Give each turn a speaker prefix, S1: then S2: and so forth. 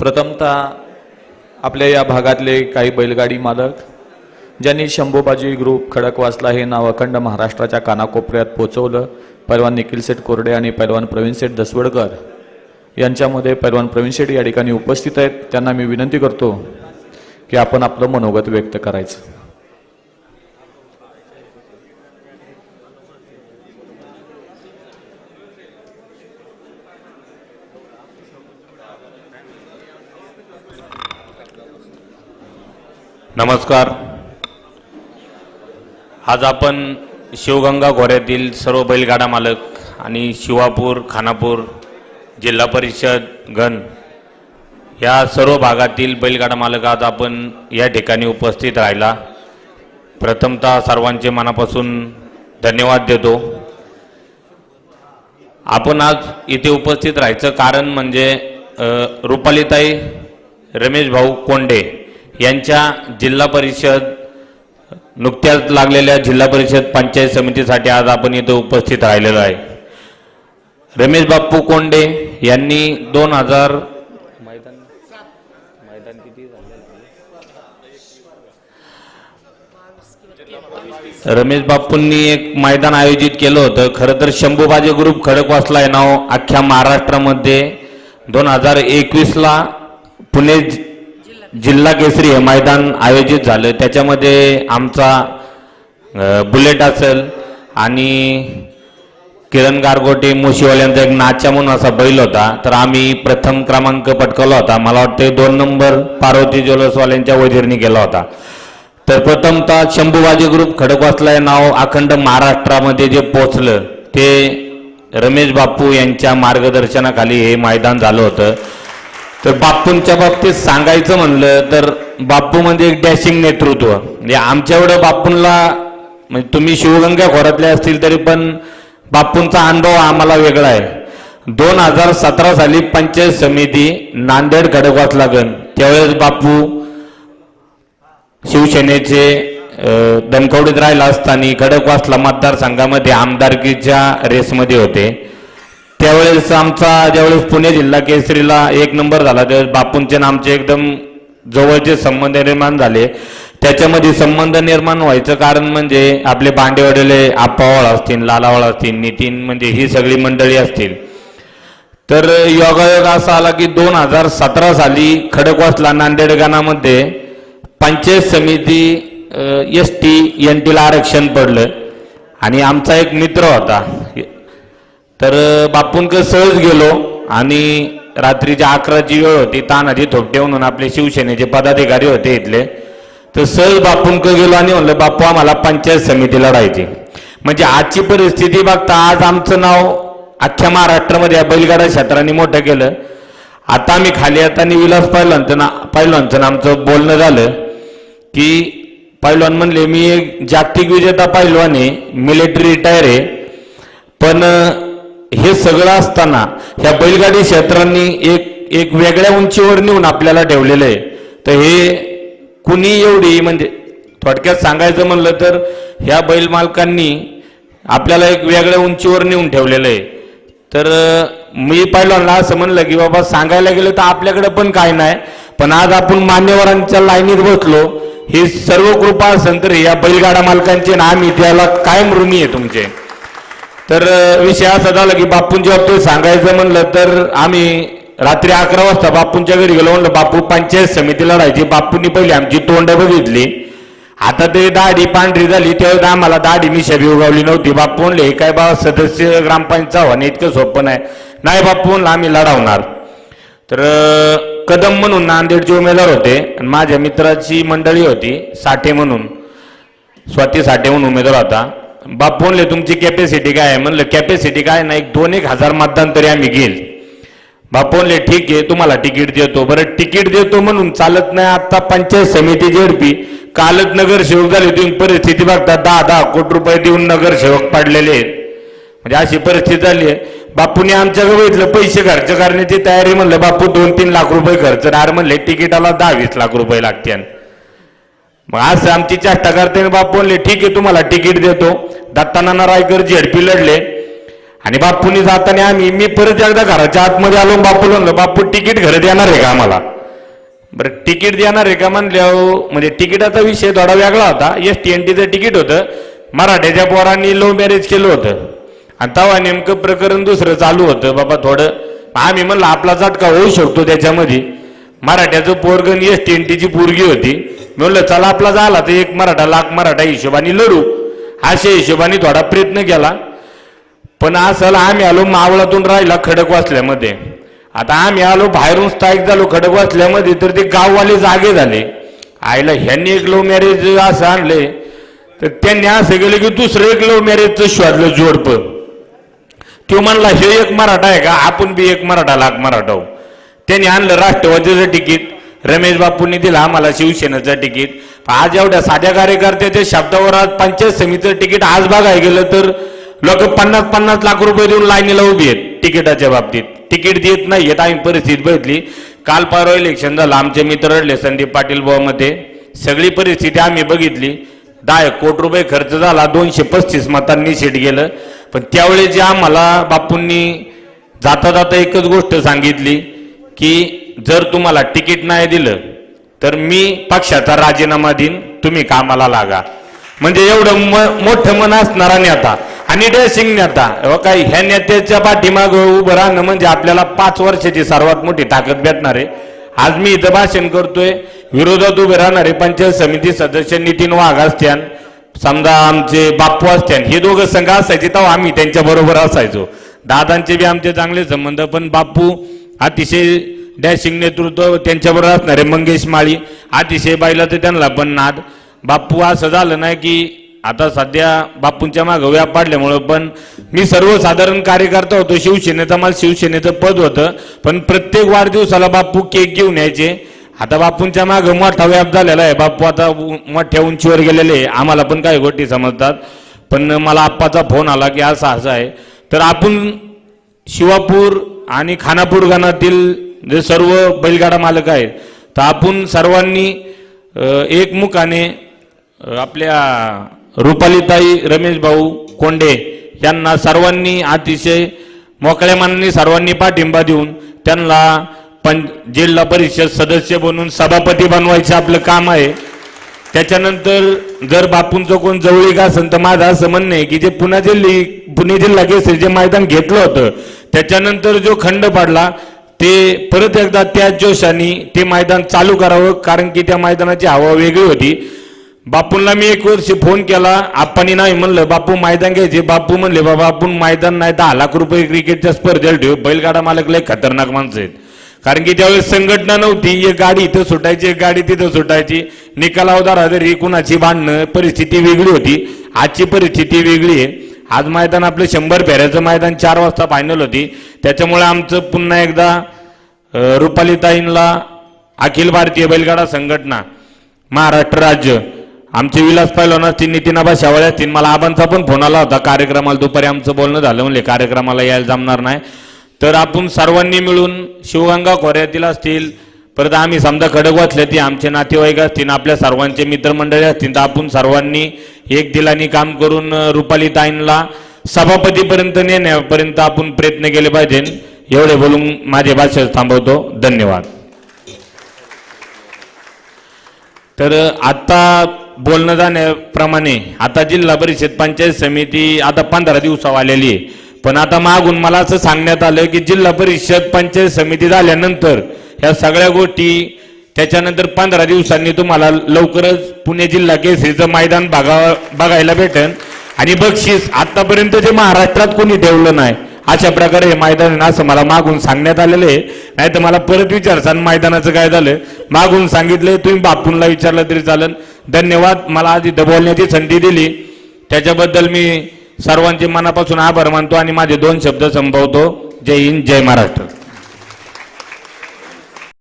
S1: प्रथमतः आपल्या या भागातले काही बैलगाडी मालक ज्यांनी शंभोबाजी ग्रुप खडकवासला हे नाव अखंड महाराष्ट्राच्या कानाकोपऱ्यात पोचवलं पैलवान निखिल सेठ कोरडे आणि पैलवान प्रवीण सेठ दसवडकर यांच्यामध्ये पैलवान प्रवीण शेठ या ठिकाणी उपस्थित आहेत. त्यांना मी विनंती करतो की आपण आपलं मनोगत व्यक्त करायचं.
S2: नमस्कार. आज आपण शिवगंगा खोऱ्यातील सर्व बैलगाडा मालक आणि शिवापूर खानापूर जिल्हा परिषद गण या सर्व भागातील बैलगाडा मालक आज आपण या ठिकाणी उपस्थित राहिला. प्रथमतः सर्वांचे मनापासून धन्यवाद देतो. आपण आज इथे उपस्थित राहायचं कारण म्हणजे रुपालीताई रमेश भाऊ कोंडे यांच्या जिल्हा परिषद नुकत्याच लागलेल्या जिल्हा परिषद पंचायत समितीसाठी आज आपण इथं उपस्थित राहिलेलो आहे. रमेश बाप्पू कोंडे यांनी दोन हजार रमेश बाप्पूंनी एक मैदान आयोजित केलं होतं. खरं तर शंभूबाजी ग्रुप खडकवासला हे नाव अख्ख्या महाराष्ट्रामध्ये. दोन हजार एकवीसला पुणे जिल्हा केसरी हे मैदान आयोजित झालं. त्याच्यामध्ये आमचा बुलेट असेल आणि किरण गारगोटे मुशीवाल्यांचा एक नाच्या म्हणून असा बैल होता. तर आम्ही प्रथम क्रमांक पटकावला होता. मला वाटते दोन नंबर पार्वती ज्वेलर्सवाल्यांच्या वजीरनी केला होता. तर प्रथमतः शंभूबाजी ग्रुप खडकवासला हे नाव अखंड महाराष्ट्रामध्ये जे पोचलं ते रमेश बापू यांच्या मार्गदर्शनाखाली हे मैदान झालं होतं. तर बाप्पूंच्या बाबतीत सांगायचं म्हणलं तर बाप्पू म्हणजे एक डॅशिंग नेतृत्व. म्हणजे आमच्या एवढं बाप्पूंला म्हणजे तुम्ही शिवगंगा खोऱ्यातले असतील तरी पण बाप्पूंचा अनुभव आम्हाला वेगळा आहे. दोन हजार सतरा साली पंचायत समिती नांदेड खडकवास लागण. त्यावेळेस बाप्पू शिवसेनेचे दणकवडीत राहिला असताना खडकवासला मतदारसंघामध्ये आमदारकीच्या रेसमध्ये होते. त्यावेळेस आमचा ज्यावेळेस पुणे जिल्हा केसरीला एक नंबर झाला त्यावेळेस बापूंचे आमचे एकदम जवळचे संबंध निर्माण झाले. त्याच्यामध्ये संबंध निर्माण व्हायचं कारण म्हणजे आपले बांडेवाडेले आप्पावळ असतील लालावळ असतील नितीन म्हणजे ही सगळी मंडळी असतील. तर योगायोग असा आला की दोन हजार सतरा साली खडकवासला नांदेडगाणामध्ये पंचायत समिती एस टी एन टीला आरक्षण पडलं. आणि आमचा एक मित्र होता तर बापूंक सहज गेलो आणि रात्रीच्या अकराची वेळ होती तानाजी थोपटे म्हणून आपले शिवसेनेचे पदाधिकारी होते इथले. तर सहज बापूंक गेलो आणि म्हणलं बापू आम्हाला पंचायत समिती लढायची म्हणजे आजची परिस्थिती बघता आज आमचं नाव अख्ख्या महाराष्ट्रामध्ये या बैलगाडा क्षेत्राने मोठं केलं. आता आम्ही खाली येताना विलास पैलवानचं ना पैलवानचं आमचं बोलणं झालं की पैलवान म्हणले मी एक जागतिक विजेता पैलवान आहे मिलिटरी रिटायर आहे. पण हे सगळं असताना ह्या बैलगाडी क्षेत्रांनी एक एक वेगळ्या उंचीवर नेऊन आपल्याला ठेवलेलं आहे. तर हे कुणी एवढी म्हणजे थोडक्यात सांगायचं म्हणलं तर ह्या बैल मालकांनी आपल्याला एक वेगळ्या उंचीवर नेऊन ठेवलेलं आहे. तर मी मी पहिल्यांदा असं म्हणलं की बाबा सांगायला गेलं तर आपल्याकडे पण काय नाही पण आज आपण मान्यवरांच्या लाईनीत बसलो ही सर्व कृपा असेल तर या बैलगाडा मालकांचे नाम इतिहाला कायम ऋणी आहे तुमचे. तर विषय असा झाला की बापूंच्या बाबतीत सांगायचं म्हणलं तर आम्ही रात्री अकरा वाजता बापूंच्या घरी गेलो. म्हणलं बापू पंचायत समिती लढायची. बापूंनी पहिली आमची तोंड बघितली. आता ते दाढी पांढरी झाली. तेव्हा आम्हाला दाढी मिशाबी उगावली उगवली नव्हती. बापू म्हणले "हे काय बा सदस्य ग्रामपंचायत व्हावं इतकं सोपं नाही. नाही बापू म्हणलं आम्ही लढवणार. तर कदम म्हणून नांदेडचे उमेदवार होते. आणि माझ्या मित्राची मंडळी होती साठे म्हणून. स्वाती साठे म्हणून उमेदवार होता. बाप म्हणले तुमची कॅपॅसिटी काय आहे? म्हणलं कॅपॅसिटी काय नाही दोन एक हजार मतदान तरी आम्ही घेईल. बाप म्हणले ठीक आहे तुम्हाला तिकीट देतो. बरं तिकीट देतो म्हणून चालत नाही आता पंचायत समिती जेडपी कालच नगरसेवक झाले तुम्ही परिस्थिती बघता दहा दहा कोटी रुपये देऊन नगरसेवक पाडलेले आहेत. म्हणजे अशी परिस्थिती झाली आहे. बापूने आमच्या गवळीतलं पैसे खर्च करण्याची तयारी म्हणलं बापू दोन तीन लाख रुपये खर्च. अरे म्हणले तिकिटाला दहा वीस लाख रुपये लागतील. मग असं आमची चेष्टा करते बाप बापू म्हणले ठीक आहे तुम्हाला तिकीट देतो. दत्तानाना रायकर झेडपी लढले. आणि बापूंनी जाताना आम्ही मी परत एकदा घराच्या आतमध्ये आलो बापू बापूला म्हणलं बापू तिकीट घरात येणार आहे का आम्हाला? बरं तिकीट देणार आहे का म्हणल्यावर म्हणजे तिकिटाचा विषय थोडा वेगळा होता. एस टी एन टीचं तिकीट होतं. मराठ्याच्या पोरांनी लव्ह मॅरेज केलं होतं. आणि तेव्हा नेमकं प्रकरण दुसरं चालू होतं. बाबा थोडं आम्ही म्हणलं आपला झटका होऊ शकतो त्याच्यामध्ये. मराठ्याचं पोरगण एस टी एन टीची पोरगी होती. म्हणलं चला आपला झाला तर एक मराठा लाख मराठा हिशोबाने लढू. अशा हिशोबाने थोडा प्रयत्न केला. पण असं आम्ही आलो मावळातून राहिला खडक वाचल्यामध्ये. आता आम्ही आलो बाहेरून स्थायिक झालो खडक वाचल्यामध्ये तर ते गाववाले जागे झाले. आईला ह्यांनी एक लव्ह मॅरेज असं आणले तर त्यांनी असं केलं की दुसरं एक लव्ह मॅरेजचं शोधलं जोडपं. तो म्हणला हे एक मराठा आहे का? आपण बी एक मराठा लाख मराठा आहो. त्यांनी आणलं राष्ट्रवादीचं तिकीट. रमेश बापूंनी दिलं आम्हाला शिवसेनेचं तिकीट. आज एवढ्या साध्या कार्यकर्त्याच्या शब्दावर आज पंचायत समितीचं तिकीट आज बघायला गेलं तर लोक पन्नास पन्नास लाख रुपये देऊन लाईनीला उभी आहेत तिकिटाच्या बाबतीत. तिकीट देत नाही येत आम्ही परिस्थिती बघितली काल परवा इलेक्शन झालं आमचे मित्र रडले संदीप पाटील मध्ये सगळी परिस्थिती आम्ही बघितली. दहा एक कोटी रुपये खर्च झाला दोनशे पस्तीस मतांनी सीट गेलं. पण त्यावेळी जे आम्हाला बापूंनी जाता जाता एकच गोष्ट सांगितली. की जर तुम्हाला तिकीट नाही दिलं तर मी पक्षाचा राजीनामा देईन तुम्ही कामाला लागा. म्हणजे एवढं म- मोठं मन असणारा नेता आणि ड्रेसिंग नेता अहो काय ह्या नेत्याच्या पाठीमाग उभं राहणं म्हणजे आपल्याला पाच वर्षाची सर्वात मोठी ताकद भेटणार आहे. आज मी इथं भाषण करतोय विरोधात उभे राहणारे पंचायत समिती सदस्य नितीन वाघ असत्यान समजा आमचे बाप्पू असत्यान हे दोघं संघ असायचे तेव्हा आम्ही त्यांच्या बरोबर असायचो. दादांचे बी आमचे चांगले संबंध पण बाप्पू अतिशय डॅशिंग नेतृत्व त्यांच्याबरोबर असणारे मंगेश माळी अतिशय बाईला तर त्यांना पण नाद. बाप्पू असं झालं नाही की आता सध्या बापूंच्या मागं व्याप पाडल्यामुळं पण मी सर्वसाधारण कार्यकर्ता होतो शिवसेनेचा मला शिवसेनेचं पद होतं पण प्रत्येक वाढदिवसाला बापू केक घेऊन यायचे. आता बापूंच्या मागं मोठा व्याप झालेला आहे. बापू आता मोठ्या उंचीवर गेलेले आहे. आम्हाला पण काही गोष्टी समजतात. पण मला आप्पाचा फोन आला की असं असं आहे. तर आपण शिवापूर आणि खानापूर गाणातील जे सर्व बैलगाडा मालक आहेत तर आपण सर्वांनी एकमुखाने आपल्या रुपालीताई रमेश भाऊ कोंडे यांना सर्वांनी अतिशय मोकळ्या मनाने सर्वांनी पाठिंबा देऊन त्यांना पण जिल्हा परिषद सदस्य बनवून सभापती बनवायचं आपलं काम आहे. त्याच्यानंतर जर बापूंचं कोण जवळीक असेल तर माझं असं म्हणणं आहे की जे पुन्हा जे पुणे जिल्हा केसरी जे मैदान घेतलं होतं त्याच्यानंतर जो खंड पडला ते परत एकदा त्याच जोशाने ते मैदान चालू करावं कारण की त्या मैदानाची हवा वेगळी होती. बापूंना मी एक वर्षी फोन केला आप्पानी नाही म्हणलं बापू मैदान घ्यायचे. बापू म्हणले बाबा आपण मैदान नाही दहा लाख रुपये क्रिकेटच्या स्पर्धेला ठेवू. बैलगाडा मालक लय खतरनाक माणसं आहेत. कारण की त्यावेळेस संघटना नव्हती. एक गाडी इथं सुटायची एक गाडी तिथं सुटायची. निकालावदार तरी कुणाची भांडणं परिस्थिती वेगळी होती. आजची परिस्थिती वेगळी आहे. आज मैदान आपलं शंभर फेऱ्याचं मैदान चार वाजता फायनल होती. त्याच्यामुळे आमचं पुन्हा एकदा अ, रुपालीताईंना अखिल भारतीय बैलगाडा संघटना महाराष्ट्र राज्य आमचे विलास पैलवान असतील नितीनाबा शेवाळे असतील मला आबांचा पण फोन आला होता. कार्यक्रमाला दुपारी आमचं बोलणं झालं म्हणले कार्यक्रमाला यायला जमणार नाही. तर आपण सर्वांनी मिळून शिवगंगा खोऱ्यातील असतील परत आम्ही समजा खडक वाचले ती आमचे नातेवाईक असतील आपल्या सर्वांचे मित्रमंडळी असतील तर आपण सर्वांनी एक दिलानी काम करून रुपाली ताईंना सभापतीपर्यंत नेण्यापर्यंत आपण प्रयत्न केले पाहिजे. एवढे बोलून माझे भाषण थांबवतो. धन्यवाद. तर आता बोलणं जाण्याप्रमाणे आता जिल्हा परिषद पंचायत समिती आता पंधरा दिवसावर आलेली आहे. पण आता मागून मला असं सांगण्यात आलं की जिल्हा परिषद पंचायत समिती झाल्यानंतर ह्या सगळ्या गोष्टी त्याच्यानंतर पंधरा दिवसांनी तुम्हाला लवकरच पुणे जिल्हा केसरीचं मैदान बघा बघायला भेटेल आणि बक्षीस आतापर्यंत जे महाराष्ट्रात कोणी ठेवलं नाही अशा प्रकारे हे मैदान आहे असं मला मागून सांगण्यात आलेलं आहे. नाही तर मला परत विचारसान मैदानाचं काय झालं. मागून सांगितलं तुम्ही बापूंना विचारलं तरी चालेल धन्यवाद मला आज इथं बोलण्याची संधी दिली. त्याच्याबद्दल मी सर्वांचे मनापासून आभार मानतो आणि माझे दोन शब्द संपवतो. जय हिंद जय महाराष्ट्र.